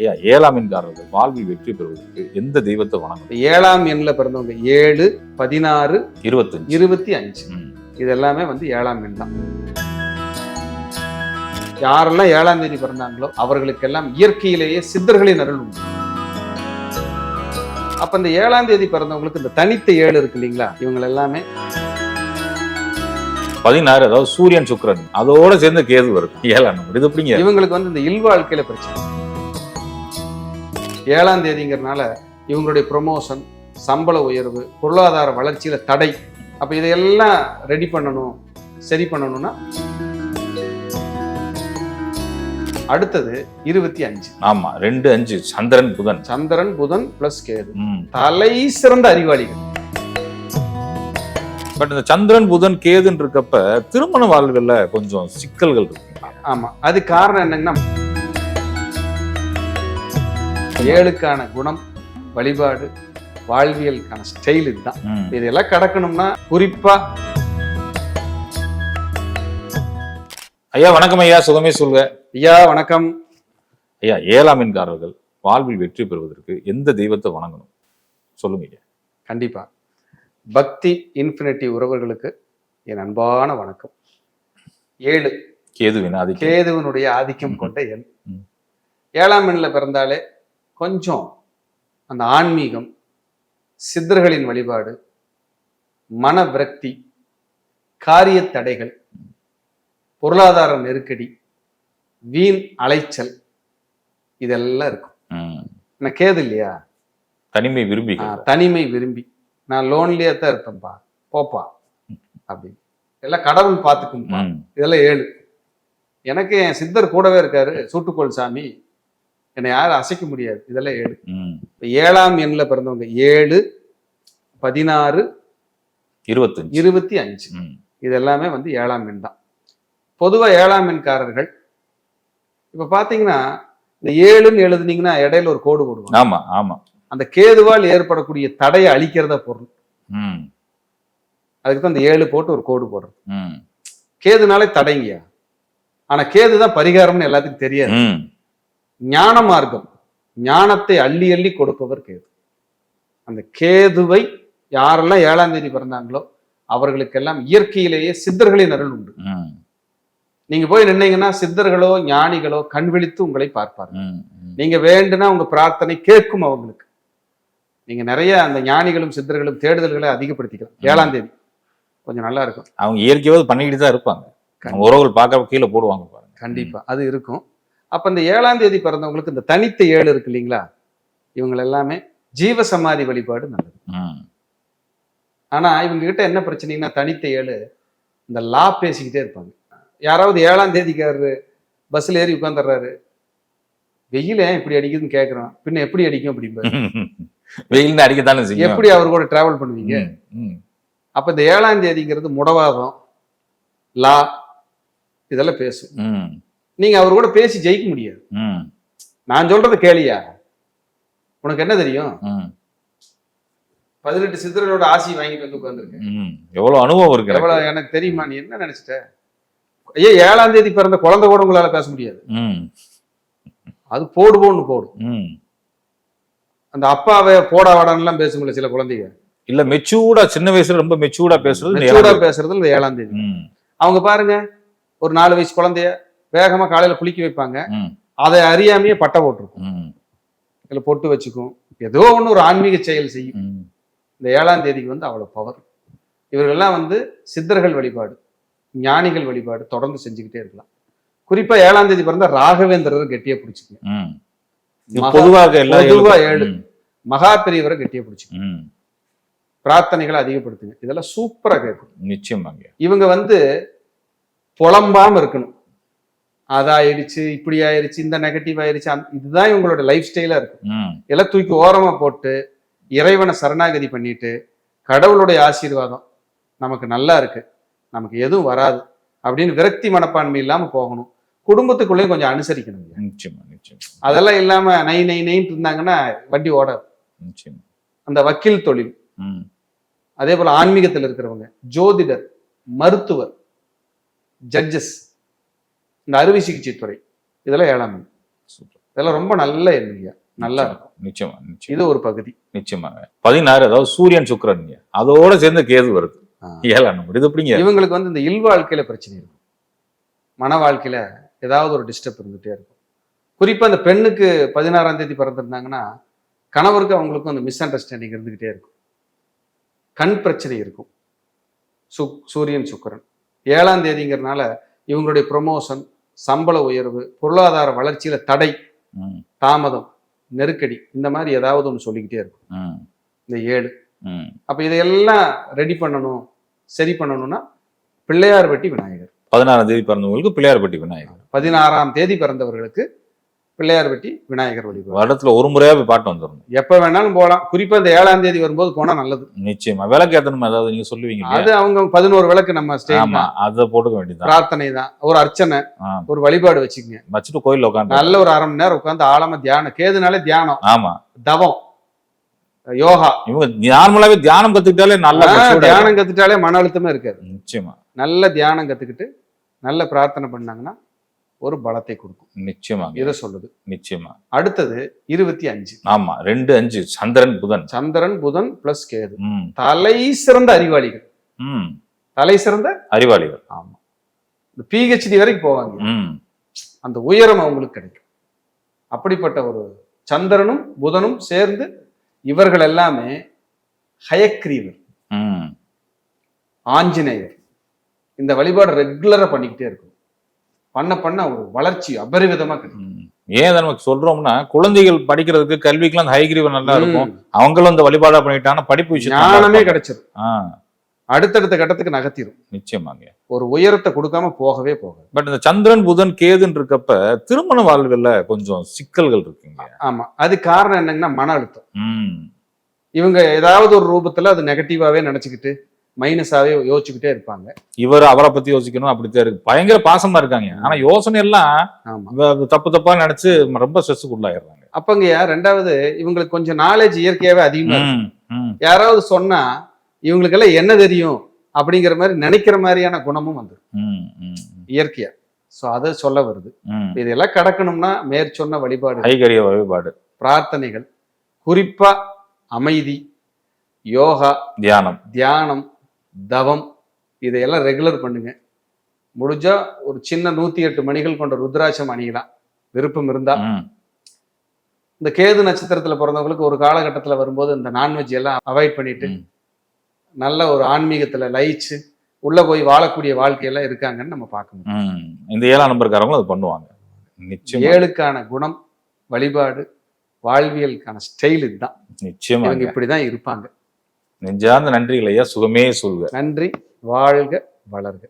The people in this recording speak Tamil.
ஐயா ஏழாம் எண்காரர்கள் வாழ்வில் வெற்றி பெறுவதற்கு எந்த தெய்வத்தை வணங்கணும்? ஏழாம் எண்ணில் பிறந்தவங்க ஏழு பதினாறு இருபத்தஞ்சு. இருபத்தி அஞ்சு. இது எல்லாமே வந்து ஏழாம் எண் தான். யாரெல்லாம் ஏழாம் தேதி பிறந்தாங்களோ அவர்களுக்கெல்லாம் இயற்கையிலேயே சித்தர்களின் அருள் உண்டு. அப்ப இந்த ஏழாம் தேதி பிறந்தவங்களுக்கு இந்த தனித்த ஏழு இருக்கு இல்லைங்களா? இவங்க எல்லாமே பதினாறு அதாவது சூரியன் சுக்கிரன். அதோட சேர்ந்து கேது வரும். ஏழாம் நம்பர். இது எப்படிங்க? இவங்களுக்கு வந்து இந்த இல்வாழ்க்கையில பிரச்சனை. ஏழாம் தேதிங்கிறதுனால இவங்களுடைய ப்ரொமோஷன் சம்பள உயர்வு பொருளாதார வளர்ச்சியில தடை. அப்ப இதையெல்லாம் ரெடி பண்ணணும் சரி பண்ணணும்னா அடுத்தது இருபத்தி அஞ்சு. ஆமா ரெண்டு அஞ்சு. சந்திரன் புதன். சந்திரன் புதன் பிளஸ் கேது. தலை சிறந்த அறிவாளிகள். பட் இந்த சந்திரன் புதன் கேதுன்னு இருக்கப்ப திருமண வாழ்வுகள்ல கொஞ்சம் சிக்கல்கள் இருக்கு. ஆமா. அது காரணம் என்னன்னா ஏழுக்கான குணம் வழிபாடு வாழ்வியலுக்கான ஸ்டைல் இதுதான். இதெல்லாம் கடக்கணும்னா குறிப்பா ஐயா வணக்கம் ஐயா. சுகமே சொல்க. ஐயா வணக்கம். ஐயா ஏழாம் எண்காரர்கள் வாழ்வில் வெற்றி பெறுவதற்கு எந்த தெய்வத்தை வணங்கணும்? சொல்லுங்க ஐயா. கண்டிப்பா. பக்தி இன்ஃபினிட்டி உறவுகளுக்கு என் அன்பான வணக்கம். ஏழு. கேதுவின் ஆதிக்கம். கேதுவனுடைய ஆதிக்கம் கொண்ட எண். ஏழாம் எண்ணில் பிறந்தாலே கொஞ்சம் அந்த ஆன்மீகம் சித்தர்களின் வழிபாடு மன விரக்தி காரிய தடைகள் பொருளாதார நெருக்கடி வீண் அலைச்சல் இதெல்லாம் இருக்கும். நான் கேது இல்லையா? தனிமை விரும்பி தனிமை விரும்பி. நான் லோன்லியா தான் இருப்பேன்ப்பா. போப்பா. அப்படி எல்லாம் கடவுள் பார்த்துக்கும்பா ம். இதெல்லாம் ஏழு. எனக்கு என் சித்தர் கூடவே இருக்காரு. சூட்டுக்கோள் சாமி. என்னை யாரும் அசைக்க முடியாது. இதெல்லாம் ஏழு. இப்ப ஏழாம் எண்ணில் பிறந்தவங்க ஏழு பதினாறு இருபத்தஞ்சு. இருபத்தி அஞ்சு. இது எல்லாமே வந்து ஏழாம் எண் தான். பொதுவா ஏழாம் எண்காரர்கள் இப்ப பாத்தீங்கன்னா இந்த ஏழுன்னு எழுதுனீங்கன்னா இடையில ஒரு கோடு போடுவாங்க. ஆமா ஆமா. அந்த கேதுவால் ஏற்படக்கூடிய தடையை அழிக்கிறதா பொருள். அதுக்கு தான் இந்த ஏழு போட்டு ஒரு கோடு போடுறது. கேதுனாலே தடைங்கயா ஆனா கேது தான் பரிகாரம்னு எல்லாத்துக்கும் தெரியாது. ஞான மார்க்கம் ஞானத்தை அள்ளி அள்ளி கொடுப்பவர் கேது. அந்த கேதுவை யாரெல்லாம் ஏழாம் தேதி பிறந்தாங்களோ அவர்களுக்கெல்லாம் இயற்கையிலேயே சித்தர்களின் அருள் உண்டு. நீங்க போய் நின்னீங்கன்னா சித்தர்களோ ஞானிகளோ கண் விழித்து உங்களை. ம். நீங்க வேண்டுனா உங்க பிரார்த்தனை கேட்கும் அவங்களுக்கு. நீங்க நிறைய அந்த ஞானிகளும் சித்தர்களும் தேடுதல்களை அதிகப்படுத்திக்கலாம். ஏழாம் தேதி. கொஞ்சம் நல்லா இருக்கும். அவங்க இயற்கையாவது பண்ணிக்கிட்டு தான் இருப்பாங்க. உறவுகள் பார்க்க கீழே போடுவாங்க பாருங்க. கண்டிப்பா. அது இருக்கும். அப்ப இந்த ஏழாம் தேதி பிறந்தவங்களுக்கு இந்த தனித்த ஏழு இருக்கு இல்லைங்களா? இவங்க எல்லாமே ஜீவ சமாதி வழிபாடு நல்லது. ஆனா இவங்க கிட்ட என்ன பிரச்சனைன்னா தனித்த ஏழு இந்த லா பேசிக்கிட்டே இருப்பாங்க. யாராவது ஏழாம் தேதிக்காரரு பஸ்ல ஏறி உட்காந்துடுறாரு வெயில் ஏன் இப்படி அடிக்குதுன்னு கேக்குறோம் பின்ன எப்படி அடிக்கும்? அப்படிம்பாரு. வெயில்னு அடிக்கத்தானே எப்படி அவர் கூட டிராவல் பண்ணுவீங்க. அப்ப இந்த ஏழாம் தேதிங்கிறது முடவாதம் லா இதெல்லாம் பேசும். நீங்க அவர் கூட பேசி ஜெயிக்க முடியாது. நான் சொல்றத கேளியா உனக்கு என்ன தெரியும். பதினெட்டு சித்தர்களோட ஆசி வாங்கிட்டு வந்து உட்காந்துருக்கேன். எவ்வளவு அனுபவம் இருக்கு. எவ்வளவு எனக்கு தெரியுமா நீ என்ன நினைச்சிட்ட ஐயா ஏழாம் தேதி பிறந்த குழந்தை கூட உங்களால பேச முடியாது. அது போடு போன்னு போடும். அந்த அப்பாவை போடா வாடான்லாம் பேசுங்களே சில குழந்தைங்க இல்ல மெச்சூர்டா சின்ன வயசுல ரொம்ப மெச்சூர்டா பேசுறது மெச்சூர்டா பேசுறது ஏழாம் தேதி. அவங்க பாருங்க ஒரு நாலு வயசு குழந்தைய வேகமா காலையில குளிக்க வைப்பாங்க. அதை அறியாமையே பட்டை போட்டிருக்கும். ம். இல்ல பொட்டு வச்சுக்கும். ஏதோ ஒண்ணு ஒரு ஆன்மீக செயல் செய்யும். இந்த ஏழாம் தேதிக்கு வந்து அவ்வளவு பவர் இவர்கள்லாம் வந்து சித்தர்கள் வழிபாடு ஞானிகள் வழிபாடு தொடர்ந்து செஞ்சுக்கிட்டே இருக்கலாம். குறிப்பா ஏழாம் தேதி பிறந்தா ராகவேந்திரர் கெட்டியா பிடிச்சிக்கங்க. பொதுவாக பொதுவா ஏழு. மகா பெரியவரை கெட்டியா பிடிச்சிக்கங்க. பிரார்த்தனைகளை அதிகப்படுத்துங்க. இதெல்லாம் சூப்பரா கேட்கும். நிச்சயமாங்க. இவங்க வந்து புலம்பாம இருக்கணும். அதாயிடுச்சு இப்படி ஆயிடுச்சு இந்த நெகட்டிவ் ஆயிடுச்சு அந்த- இதுதான் இவங்களோட லைஃப் ஸ்டைலா இருக்கும். ம். எல்லாம் தூக்கி ஓரமா போட்டு இறைவனை சரணாகதி பண்ணிட்டு கடவுளுடைய ஆசீர்வாதம் நமக்கு நல்லா இருக்கு. நமக்கு எதுவும் வராது அப்படின்னு விரக்தி மனப்பான்மை இல்லாம போகணும். குடும்பத்துக்குள்ளேயும் கொஞ்சம் அனுசரிக்கணும் நிச்சயமா நிச்சயமா. அதெல்லாம் இல்லாம நை நை நைன்ட்டு இருந்தாங்கன்னா வண்டி ஓடாது. நிச்சயமா. அந்த வக்கீல் தொழில். ம். அதே போல ஆன்மீகத்தில் இருக்கிறவங்க ஜோதிடர் மருத்துவர் ஜட்ஜஸ் இந்த அறுவை சிகிச்சை துறை. இதெல்லாம் ஏழாம் எண். இதெல்லாம் ரொம்ப நல்ல எண்ணிக்கை நல்லா இருக்கும். நிச்சயமா நிச்சயம். இது ஒரு பகுதி. நிச்சயமாங்க. பதினாறு அதாவது சூரியன் சுக்கிரன் அதோட சேர்ந்து கேது வருது. ஏழாம் நம்பர். இது எப்படிங்க? இவங்களுக்கு வந்து இந்த இல்வாழ்க்கையில பிரச்சனை இருக்கும். மன வாழ்க்கையில ஏதாவது ஒரு டிஸ்டர்ப் இருந்துட்டே இருக்கும். குறிப்பா அந்த பெண்ணுக்கு பதினாறாம் தேதி பிறந்திருந்தாங்கன்னா கணவருக்கு அவங்களுக்கும் அந்த மிஸ் அண்டர்ஸ்டாண்டிங் இருந்துகிட்டே இருக்கும். கண் பிரச்சனை இருக்கும். சு சூரியன் சுக்கிரன். ஏழாம் தேதிங்கிறதுனால இவங்களுடைய ப்ரொமோஷன் சம்பள உயர்வு பொருளாதார வளர்ச்சியில தடை தாமதம் நெருக்கடி இந்த மாதிரி ஏதாவது ஒன்று சொல்லிக்கிட்டே இருக்கும். இந்த ஏழு. அப்ப இதையெல்லாம் ரெடி பண்ணணும் சரி பண்ணணும்னா பிள்ளையார் வெட்டி விநாயகர். பதினாறாம் தேதி பிறந்தவங்களுக்கு பிள்ளையார்பட்டி விநாயகர். பதினாறாம் தேதி பிறந்தவர்களுக்கு பிள்ளையார் வெட்டி விநாயகர் வழிபாடு வருடத்துல ஒரு முறையா போய் பாட்டு வந்துடணும். எப்ப வேணாலும் போகலாம். குறிப்பா இந்த ஏழாம் தேதி வரும்போது போனா நல்லது. நிச்சயமா. விளக்கு ஏத்தணும்? ஏதாவது நீங்க சொல்லுவீங்க? அது அவங்க பதினோரு விளக்கு நம்ம ஆமா. அதை போட்டுக்க வேண்டியதுதான். பிரார்த்தனை தான். ஒரு அர்ச்சனை ஒரு வழிபாடு வச்சுக்கங்க. வச்சுட்டு கோயில்ல உட்காந்து நல்ல ஒரு அரை மணி நேரம் உட்காந்து ஆழமா தியானம். கேதுனாலே தியானம். ஆமா. தவம். யோகா. இவங்க நார்மலாவே தியானம் கத்துக்கிட்டாலே நல்ல. தியானம் கத்துட்டாலே மன அழுத்தமே இருக்காது. நிச்சயமா. நல்ல தியானம் கத்துக்கிட்டு நல்ல பிரார்த்தனை பண்ணாங்கன்னா ஒரு பலத்தை கொடுக்கும். நிச்சயமாங்க. இதை சொல்லுது. நிச்சயமா. அடுத்தது இருபத்தி அஞ்சு. ஆமா ரெண்டு அஞ்சு. சந்திரன் புதன். சந்திரன் புதன் பிளஸ் கேது. தலை சிறந்த அறிவாளிகள். தலை சிறந்த அறிவாளிகள். ஆமா. இந்த பிஹெச்டி வரைக்கும் போவாங்க. அந்த உயரம் அவங்களுக்கு கிடைக்கும். அப்படிப்பட்ட ஒரு சந்திரனும் புதனும் சேர்ந்து இவர்கள் எல்லாமே ஹயக்ரீவர். ஆஞ்சநேயர். இந்த வழிபாடு ரெகுலரா பண்ணிக்கிட்டே இருக்கும் பண்ண பண்ண ஒரு வளர்ச்சி அபரிவிதமா கிடைக்கும். ஏன் இதை நமக்கு சொல்றோம்னா குழந்தைகள் படிக்கிறதுக்கு கல்விக்கெல்லாம் அந்த ஹைகிரீவன் நல்லா இருக்கும். அவங்களும் இந்த வழிபாடா பண்ணிட்டாங்கன்னா படிப்பு விஷயம் ஞானமே கிடைச்சிரும். ஆ. அடுத்தடுத்த கட்டத்துக்கு நகர்த்திரும். நிச்சயமாங்க. ஒரு உயரத்தை கொடுக்காம போகவே போகாது. பட் இந்த சந்திரன் புதன் கேதுன்னு இருக்கப்ப திருமண வாழ்வுல கொஞ்சம் சிக்கல்கள் இருக்குங்க. ஆமா. அது காரணம் என்னங்கன்னா மன அழுத்தம். இவங்க ஏதாவது ஒரு ரூபத்துல அது நெகட்டிவாவே நினைச்சுக்கிட்டு மைனஸாவே யோசிச்சுக்கிட்டே இருப்பாங்க. இவர் அவரை பத்தி யோசிக்கணும் அப்படித்தான் இருக்கு. பயங்கர பாசமா இருக்காங்க. ஆனா யோசனை எல்லாம் தப்பு தப்பா நினைச்சு ரொம்ப ஸ்ட்ரெஸ்ஸுக்கு உள்ளாயிடுறாங்க. அப்பங்கய்யா ரெண்டாவது இவங்களுக்கு கொஞ்சம் நாலேஜ் இயற்கையாவே அதிகமா யாராவது சொன்னா இவங்களுக்கெல்லாம் என்ன தெரியும்? அப்படிங்கிற மாதிரி நினைக்கிற மாதிரியான குணமும் வந்துடும் இயற்கையா. சோ அதை சொல்ல வருது. இதெல்லாம் கடக்கணும்னா மேற்சொன்ன வழிபாடு. கைகரிய வழிபாடு. பிரார்த்தனைகள். குறிப்பா அமைதி யோகா தியானம். தியானம். தவம் இதையெல்லாம் ரெகுலர் பண்ணுங்க. முடிஞ்சா ஒரு சின்ன நூத்தி எட்டு மணிகள் கொண்ட ருத்ராட்சம் அணியலாம். விருப்பம் இருந்தா. இந்த கேது நட்சத்திரத்துல பிறந்தவங்களுக்கு ஒரு காலகட்டத்துல வரும்போது இந்த நான்வெஜ் எல்லாம் அவாய்ட் பண்ணிட்டு. நல்ல ஒரு ஆன்மீகத்துல லயிச்சு உள்ள போய் வாழக்கூடிய வாழ்க்கையெல்லாம் இருக்காங்கன்னு நம்ம பார்க்க முடியும் ம். இந்த ஏழாம் நம்பருக்காரங்களும் அது பண்ணுவாங்க. நிச்சயமா. ஏழுக்கான குணம் வழிபாடு வாழ்வியலுக்கான ஸ்டைல் இதுதான். நிச்சயமா இப்படிதான் இருப்பாங்க. நெஞ்சார்ந்த நன்றிகள் ஐயா. சுகமே சொல்க. நன்றி. வாழ்க வளர்க.